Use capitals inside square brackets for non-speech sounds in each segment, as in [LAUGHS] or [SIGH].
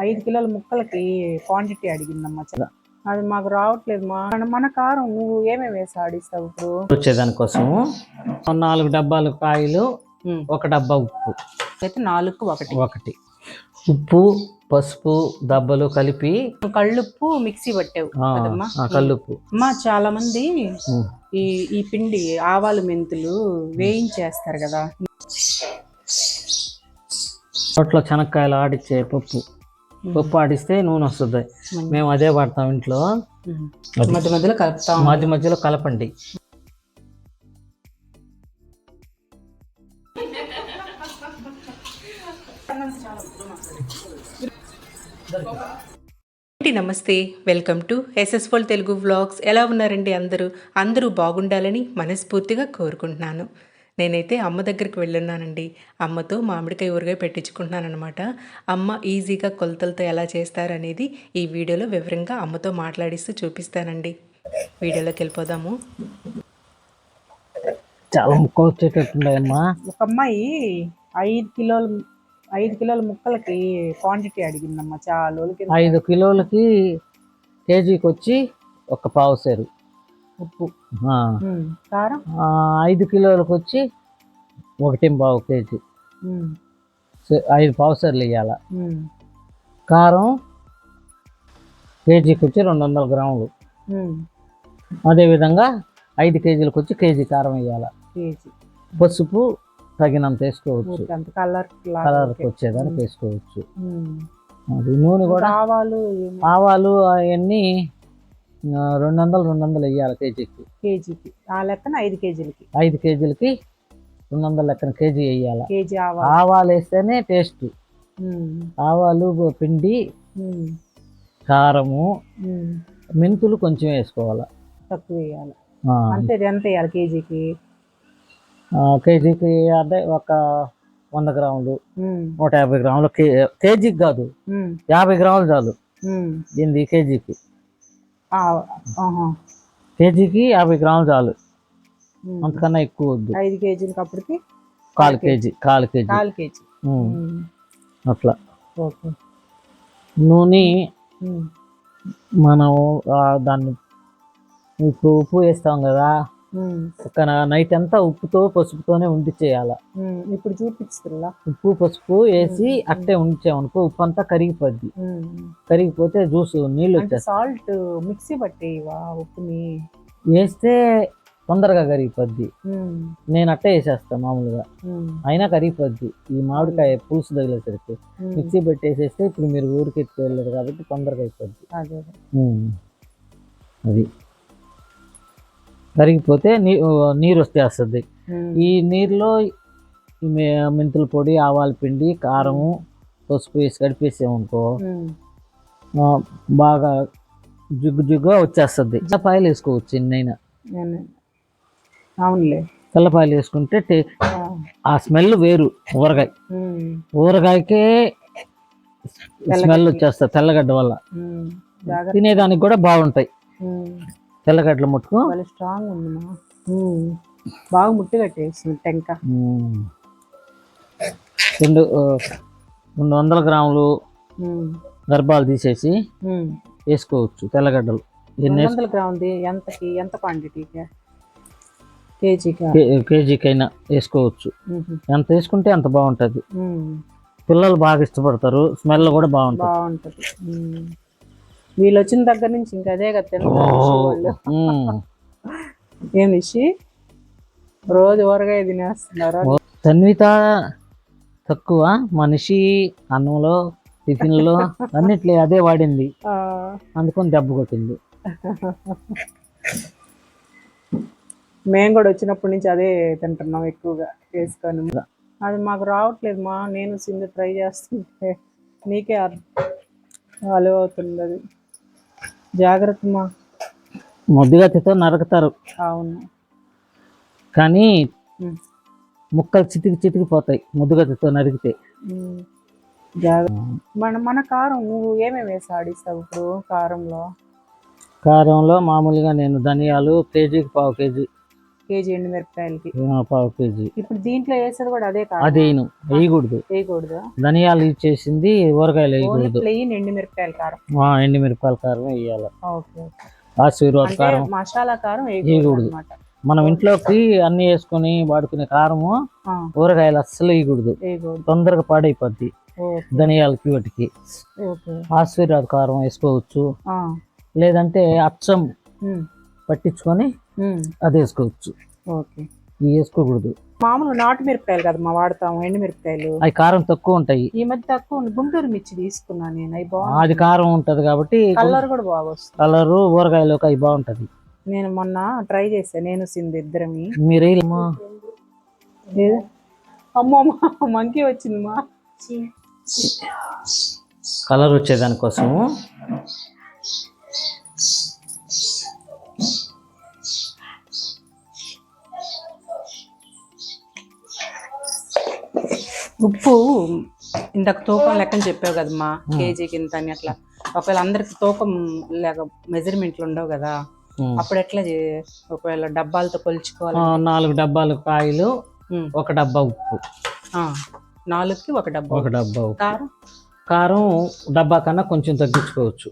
ఐదు కిలోల ముక్కలకి క్వాంటిటీ అడిగిందమ్మా చ- అది మాకు రావట్లేదు మా మన- కారం నువ్వు ఏమేమి వేసి ఆడిస్తావు ఇప్పుడు? వచ్చేదానికోసము నాలుగు డబ్బాలు కాయలు. ఒక డబ్బా ఉప్పు. అయితే నాలుగు ఒకటి. ఒకటి. ఉప్పు పసుపు దబ్బలు కలిపి కళ్ళుప్పు మిక్సీ పట్టావు కల్లుప్పు అమ్మా చాలా మంది. ఈ ఈ పిండి ఆవాలు మెంతులు వేయించేస్తారు కదా. రోట్లో శనక్కాయలు ఆడిచ్చే పప్పు. పప్పు ఆడిస్తే నూనె వస్తుంది. మేము అదే వాడతాం ఇంట్లో. మధ్య మధ్యలో కలుపుతాం. మధ్య మధ్యలో కలపండి. నమస్తే? వెల్కమ్ టు ఎస్ఎస్ఫోల్ తెలుగు వ్లాగ్స్. ఎలా ఉన్నారండి అందరూ? అందరూ బాగుండాలని మనస్ఫూర్తిగా కోరుకుంటున్నాను. నేనైతే అమ్మ దగ్గరికి వెళ్ళున్నానండి. అమ్మతో మామిడికాయ ఊరగాయ పెట్టించుకుంటున్నాను అనమాట అమ్మ ఈజీగా కొలతలతో ఎలా చేస్తారనేది ఈ వీడియోలో వివరంగా అమ్మతో మాట్లాడిస్తూ చూపిస్తానండి. వీడియోలోకి వెళ్ళిపోదాము. చాలా ముక్క వచ్చేటట్టున్నాయమ్మా ఒక అమ్మాయి ఐదు కిలోల ఐదు కిలోల ముక్కలకి క్వాంటిటీ అడిగిందమ్మా. చాలా ఐదు కిలోలకి కేజీకి వచ్చి ఒక పావు సేరు. ఉప్పు. కారం? ఆ, ఐదు కిలోలకు వచ్చి ఒకటి పావు కేజీ. ఐదు పావు సేర్లు వేయాల ఉమ్. కారం కేజీకి వచ్చి రెండు వందల గ్రాములు. అదేవిధంగా ఐదు కేజీలకు వచ్చి కేజీ కారం వేయాల కేజీ. పసుపు తగినంత వేసుకోవచ్చు. కలర్ కలర్కి వచ్చేదానికి వేసుకోవచ్చు. అది నూనె కూడా ఆవాలు ఆవాలు అవన్నీ రెండు వందలు రెండు వందలు వేయాలి కేజీకి. కేజీకి. ఆ లెక్కన ఐదు కేజీలకి. ఐదు కేజీలకి రెండు వందల లెక్కన కేజీ వేయాలి కేజీ ఆవాలు ఆవాలు వేస్తేనే టేస్ట్. ఆవాలు పిండి. కారము. మెంతులు కొంచెం వేసుకోవాలి తక్కువ వేయాలి ఇది ఎంత వేయాలి కేజీకి కేజీకి అదే ఒక వంద గ్రాములు. నూట యాభై గ్రాములు కేజీకి కాదు. యాభై గ్రాములు చాలు. ఏంది కేజీకి. కేజీకి యాభై గ్రాములు చాలు. అంతకన్నా ఎక్కువ వద్దు. ఐదు కేజీలకి అప్పటికి కాలు కేజీ. కాలు కేజీ. కాలు కేజీ. అట్లా. ఓకే. నూనె. మనం దాన్ని ఇప్పుడు ఉప్పు వేస్తాం కదా నైట్ అంతా ఉప్పుతో పసుపుతోనే ఉండి చేయాల ఉమ్. ఇప్పుడు చూపిస్తున్నా ఉప్పు పసుపు వేసి అట్టే ఉంచామనుకో ఉప్పు అంతా కరిగిపోద్ది కరిగిపోతే జ్యూస్ నీళ్ళు సాల్ట్ మిక్సీ పట్టేవా ఉప్పుని. వేస్తే తొందరగా కరిగిపోద్ది. నేను అట్టే వేసేస్తా మామూలుగా. అయినా కరిగిపోద్ది. ఈ మామిడికాయ పులుసు తగిలేసరికి. మిక్సీ పెట్టేసేస్తే ఇప్పుడు మీరు ఊరికి ఎత్తుకు వెళ్ళారు కాబట్టి తొందరగా అయిపోద్ది. అదే కరిగిపోతే నీ నీరు వచ్చేస్తుంది ఉమ్. ఈ నీరులో మెంతుల పొడి ఆవాల పిండి కారము పసుపు వేసి కడిపేసామనుకో బాగా జిగ్గు జిగ్గుగా వచ్చేస్తుంది. తెల్లపాయలు వేసుకోవచ్చు ఎన్నైనా. నేను- అవునులే తెల్లపాయలు వేసుకుంటే ఆ. స్మెల్ వేరు ఊరగాయ. ఊరగాయకే స్మెల్ వచ్చేస్తుంది తెల్లగడ్డ వల్ల తినేదానికి కూడా బాగుంటాయి. తెల్లగడ్డల ముట్టుకు స్ట్రాంగ్ ఉంది. బాగా ముట్టి కట్టేసింది టెంక. రెండు రెండు వందల గ్రాములు. గర్భాలు తీసేసి. వేసుకోవచ్చు తెల్లగడ్డలు ఎన్ని వందల గ్రాముది ఎంతకి ఎంత క్వాంటిటీకి కేజీకి కే- కేజీకైనా వేసుకోవచ్చు. ఎంత వేసుకుంటే అంత బాగుంటుంది. పిల్లలు బాగా ఇష్టపడతారు స్మెల్ కూడా బాగుంటుంది. వీళ్ళు వచ్చిన దగ్గర నుంచి ఇంకా అదే కదా తింటారు ఇషి వాళ్ళు. ఉమ్. ఏం ఇషి రోజు ఊరగాయ తినేస్తున్నారు? తన్విత తక్కువ మనిషి అన్నంలో టిఫిన్లో అన్నిట్లో అదే వాడింది. అందుకని దెబ్బ కొట్టింది. [LAUGHS] మేము కూడా వచ్చినప్పటి నుంచి అదే తింటున్నాం ఎక్కువగా వేసుకొని అది మాకు రావట్లేదు మా నేను సింధు ట్రై చేస్తుంటే నీకే అలవ్ అవుతుంది అది జాగ్రత్త మా. ముద్దుగతితో నరుకుతారు. అవును. కానీ. ముక్కలు చితికి చితికిపోతాయి ముద్దుగతితో నరికితే. ఉమ్. జాగ్రత్త మన మన కారం నువ్వు ఏమేమి వేసి ఆడిస్తావు ఇప్పుడు కారంలో? కారంలో మామూలుగా నేను ధనియాలు కేజీకి పావు కేజీ కేజీ ఎండుమిరపకాయలకి. ఆ, పావు కేజీ. ఇప్పుడు దీంట్లో వేసేది కూడా అదే కాదు. అది వేయను వేయకూడదు. వేయకూడదు. ధనియాలు ఇచ్చేసింది ఊరగాయలు ఓన్లీ వేయకూడదు. ప్లెయిన్ ఎండుమిరపకాయల కారం. ఆ, ఎండుమిరపకాయల కారం వేయాలి. ఓకే ఆశీర్వాద కారం. మసాలా కారం వేయకూడదు. మనం ఇంట్లోకి అన్ని వేసుకొని వాడుకునే కారము ఊరగాయలు అస్సలు వేయకూడదు. తొందరగా పాడైపోద్ది ధనియాలకి వాటికి. ఆశీర్వాద కారం వేసుకోవచ్చు. లేదంటే అచ్చం పట్టించుకొని అది వేసుకోవచ్చు. ఓకే. ఇవి వేసుకోకూడదు. మామూలు నాటు మిరపకాయలు కదా మా వాడతాము ఎండుమిరపకాయలు అవి కారం తక్కువ ఉంటాయి. ఈ మధ్య తక్కువ ఉంది. గుంటూరు మిర్చి తీసుకున్నాను నేను అవి బాగుంది అది కారం ఉంటది కాబట్టి కలర్ కూడా బాగా వస్తుంది. కలరు ఊరగాయలోకి అవి బాగుంటది. నేను మొన్న ట్రై చేశాను నేను సింధు ఇద్దరమి. మీరు వేయలేమా? ఏది? అమ్మో అమ్మ మంకీ వచ్చింది మా. కలర్ వచ్చేదానికోసం ఉప్పు ఇందాక తూకం లెక్కని చెప్పావు కదమ్మా కేజీకి ఇంత అని అట్లా. ఒకవేళ అందరికి తూకం లేక మెజర్మెంట్లు ఉండవు కదా. అప్పుడు ఎట్లా ఒకవేళ డబ్బాలతో కొలుచుకోవాలి. నాలుగు డబ్బాలు కాయలు. ఒక డబ్బా ఉప్పు. నాలుగుకి ఒక డబ్బా ఒక డబ్బా కారం? కారం డబ్బా కన్నా కొంచెం తగ్గించుకోవచ్చు.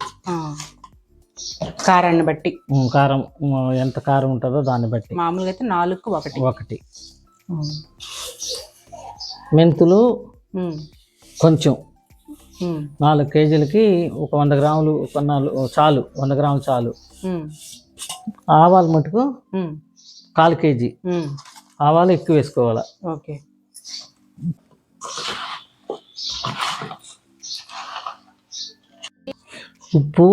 కారాన్ని బట్టి. కారం ఎంత కారం ఉంటుందో దాన్ని బట్టి. మామూలుగా అయితే నాలుగుకి ఒకటి. ఒకటి. మెంతులు. కొంచెం. నాలుగు కేజీలకి ఒక వంద గ్రాములు ఒక నాలుగు చాలు వంద గ్రాములు చాలు. ఆవాలు మటుకు. కాలు కేజీ. ఆవాలు ఎక్కువ వేసుకోవాలి ఓకే ఉప్పు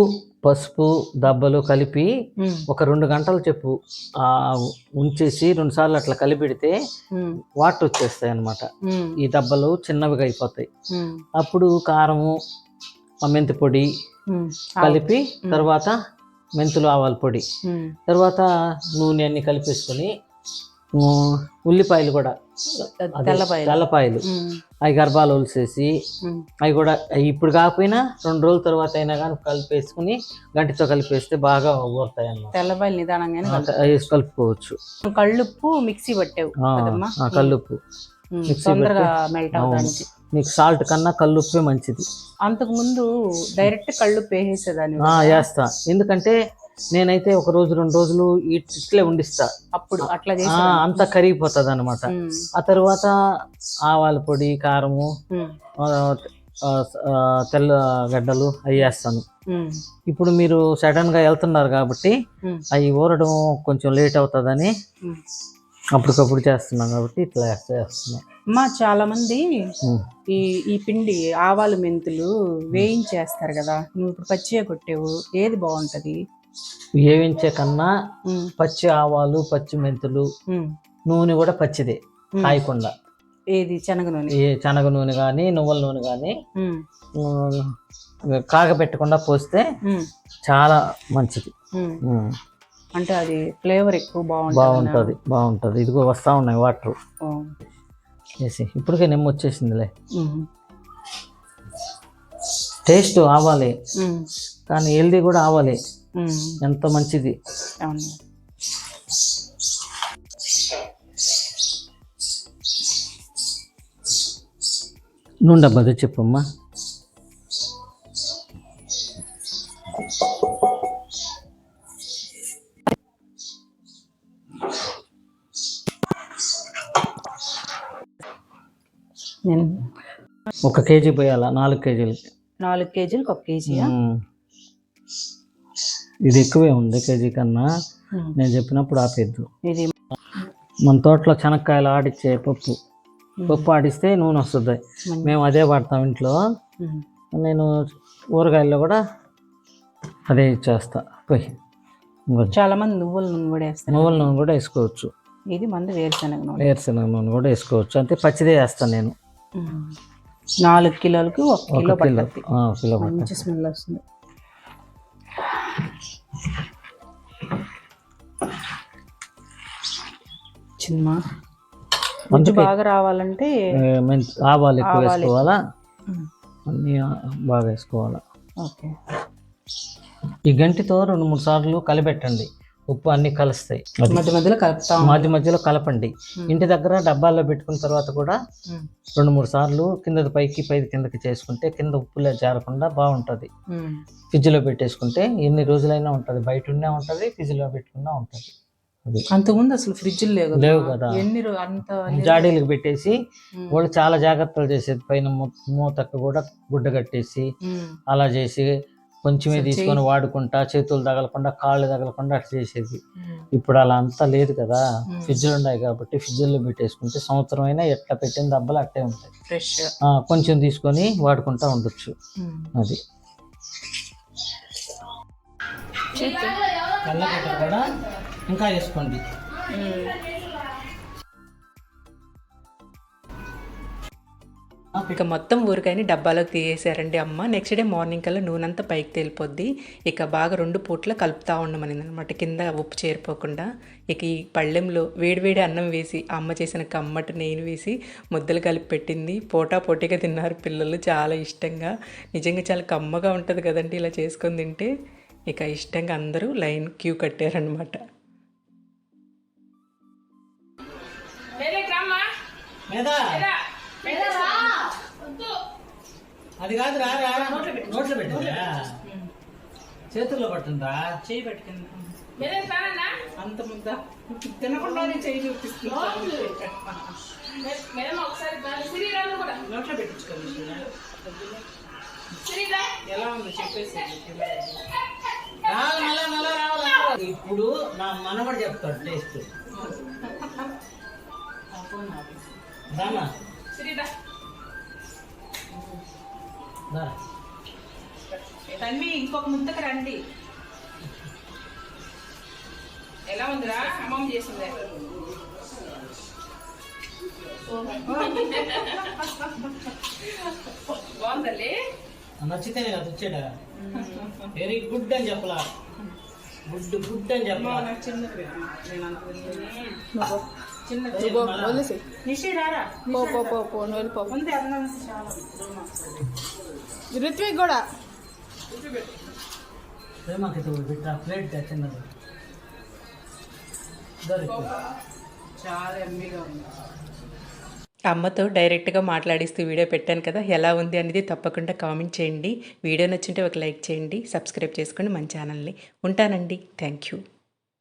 పసుపు దబ్బలు కలిపి. ఒక రెండు గంటలు చెప్పు ఆ, ఉంచేసి రెండు సార్లు అట్లా కలిపెడితే. వాటర్ వచ్చేస్తాయి అన్నమాట ఉమ్. ఈ దబ్బలు చిన్నవిగా అయిపోతాయి. అప్పుడు కారము మెంతి పొడి. కలిపి తర్వాత మెంతులు ఆవాల పొడి. తర్వాత నూనె అన్ని కలిపేసుకొని ఉల్లిపాయలు కూడా తెల్లపాయలు. తెల్లపాయలు. అవి గర్భాలు ఒలిసేసి. అవి కూడా ఇప్పుడు కాకపోయినా రెండు రోజుల తర్వాత అయినా కానీ కలిపేసుకుని గంటితో కలిపేస్తే బాగా ఊరుతాయి అన్నమాట ఆ, వేసి కలుపుకోవచ్చు కలుపు. కళ్ళుప్పు మిక్సీ పట్టావు తొందరగా పట్టి. మెల్ట్. అవడానికి మీకు సాల్ట్ కన్నా కల్లుప్పే మంచిది అంతకు ముందు డైరెక్ట్ కళ్ళుప్పు వేసేసేదాన్ని ఆ, వేస్తా ఎందుకంటే నేనైతే ఒక రోజు రెండు రోజులు ఇట్- ఇట్లే ఉండిస్తా. అప్పుడు అట్లా అంతా కరిగిపోతుంది అనమాట ఆ తర్వాత ఆవాల పొడి కారము తెల్ల గడ్డలు అవి వేస్తాను. ఇప్పుడు మీరు సడన్గా వెళ్తున్నారు కాబట్టి అవి ఊరడం కొంచెం లేట్ అవుతుందని అప్పటికప్పుడు చేస్తున్నాం కాబట్టి ఇట్లా చేస్తున్నాం. అమ్మా చాలా మంది. ఈ ఈ పిండి ఆవాలు మెంతులు వేయించేస్తారు కదా. నువ్వు ఇప్పుడు పచ్చిగా కొట్టేవు ఏది బాగుంటది? వేయించే కన్నా పచ్చి ఆవాలు పచ్చి మెంతులు నూనె కూడా పచ్చిదే. కాయకుండా. ఏది? శనగ నూనె. ఏ శనగ నూనె కానీ నువ్వుల నూనె కానీ కాగబెట్టకుండా పోస్తే చాలా మంచిది. అంటే అది ఫ్లేవర్ ఎక్కువ బాగుంటుంది బాగుంటుంది బాగుంటుంది. ఇదిగో వస్తూ ఉన్నాయి వాటర్. వేసి ఇప్పటికే నిమ్మ వచ్చేసిందిలే. టేస్ట్ ఆవాలి. కానీ హెల్దీ కూడా ఆవాలి. ఎంత మంచిది. అవును. నూనె డబ్బా అదే చెప్పమ్మా. నేను ఒక కేజీ పోయాలా? నాలుగు కేజీలకి నాలుగు కేజీలకు ఒక కేజీయా? ఉమ్. ఇది ఎక్కువే ఉంది కేజీ కన్నా. నేను చెప్పినప్పుడు ఆపేద్దు. ఇది మన తోటలో శనక్కాయలు ఆడిచ్చే పప్పు. పప్పు ఆడిస్తే నూనె వస్తుంది. మేము. అదే వాడతాం ఇంట్లో. నేను ఊరగాయల్లో కూడా అదే ఇచ్చేస్తా పోయి. చాలా మంది నువ్వుల నూనె కూడా వేస్తారు. నువ్వుల నూనె కూడా వేసుకోవచ్చు. ఇది మంది వేరుశనగ నూనె. వేరుశనగ నూనె కూడా వేసుకోవచ్చు. అంటే పచ్చిదే వేస్తాను నేను. నాలుగు కిలోలకి ఒక కిలో కిలో. మంచి స్మెల్ వస్తుంది. చిన్న గుజ్జు బాగా రావాలంటే ఆవాలు ఎక్కువ వేసుకోవాలా? అన్నీ బాగా వేసుకోవాలా? ఓకే. ఈ గంటితో రెండు మూడు సార్లు కలిపెట్టండి. ఉప్పు అన్ని కలుస్తాయి. మధ్య మధ్యలో కలుపుతాం మధ్య మధ్యలో కలపండి. ఇంటి దగ్గర డబ్బాల్లో పెట్టుకున్న తర్వాత కూడా. రెండు మూడు సార్లు కిందది పైకి పైది కిందకి చేసుకుంటే కింద ఉప్పులే జారకుండా బాగుంటుంది. ఫ్రిడ్జ్లో పెట్టేసుకుంటే ఎన్ని రోజులైనా ఉంటుంది. బయట ఉన్నా ఉంటుంది ఫ్రిడ్జ్లో పెట్టుకున్నా ఉంటుంది. అంతకుముందు అసలు ఫ్రిడ్జ్ లేవు కదా. లేవు కదా ఎన్ని అంత జాడీలకు పెట్టేసి. వాళ్ళు చాలా జాగ్రత్తలు చేసేది పైన మూతకు కూడా గుడ్డ కట్టేసి. అలా చేసి కొంచెమే తీసుకొని వాడుకుంటా చేతులు తగలకుండా కాళ్ళు తగలకుండా అట్లా చేసేది. ఇప్పుడు అలా అంతా లేదు కదా. ఫ్రిడ్జ్లు ఉన్నాయి కాబట్టి ఫ్రిడ్జ్లో పెట్టేసుకుంటే సంవత్సరం అయినా ఎట్లా పెట్టిన దెబ్బలు అట్టే ఉంటాయి ఫ్రెష్ కొంచెం తీసుకొని వాడుకుంటా ఉండొచ్చు. అది కళ్ళగడ్డ కూడా ఇంకా వేసుకోండి. ఇక మొత్తం ఊరికాయని డబ్బాలోకి తీసేసారండి అమ్మ. నెక్స్ట్ డే మార్నింగ్ కల్లా నూనెంతా పైకి తేలిపోద్ది. ఇక బాగా రెండు పూట్ల కలుపుతా ఉండమనింది అనమాట కింద ఉప్పు చేరిపోకుండా. ఇక ఈ పళ్ళెంలో వేడివేడి అన్నం వేసి అమ్మ చేసిన కమ్మటి నెయ్యి వేసి ముద్దలు కలిపి పెట్టింది. పోటా పోటీగా తిన్నారు పిల్లలు చాలా ఇష్టంగా. నిజంగా చాలా కమ్మగా ఉంటుంది కదండి ఇలా చేసుకొని తింటే. ఇక ఇష్టంగా అందరూ లైన్ క్యూ కట్టారనమాట మీద అది కాదు రా రా. నోట్లో పెట్టిందా చేతుల్లో పట్టుందా చేయి పెట్టుకుంది అంత ముద్ద తినకుండానే చేయి చూపిస్తుంది నోట్లో పెట్టించుకోండి ఎలా ఉందో? చెప్పేసి రావాలి మళ్ళా మళ్ళా రావాలి ఇప్పుడు నా మనవడు చెప్తాడు టేస్ట్. తన్వి ఇంకొక ముద్దకు రండి. ఎలా ఉందిరా? అమ్మమ్మ చేసిందే. బాగుందండి నచ్చితేనే కదా వచ్చాడా వెరీ గుడ్ అని చెప్పలా. గుడ్ గుడ్ అని చెప్పలా. చిన్నది చిన్నది నిషి రారా? పో పో పో పో నువ్వు వెళ్ళిపో. ఉంది అన్నం చాలా ఋత్విక్ కూడా. ప్రేమకి పెట్టా ప్లేట్ చిన్నది. దొరికి చాలా ఎమ్మిగా ఉంది. అమ్మతో డైరెక్ట్గా మాట్లాడిస్తూ వీడియో పెట్టాను కదా ఎలా ఉంది అనేది తప్పకుండా కామెంట్ చేయండి. వీడియో నచ్చుంటే ఒక లైక్ చేయండి సబ్స్క్రైబ్ చేసుకోండి మన ఛానల్ని. ఉంటానండి. Thank you.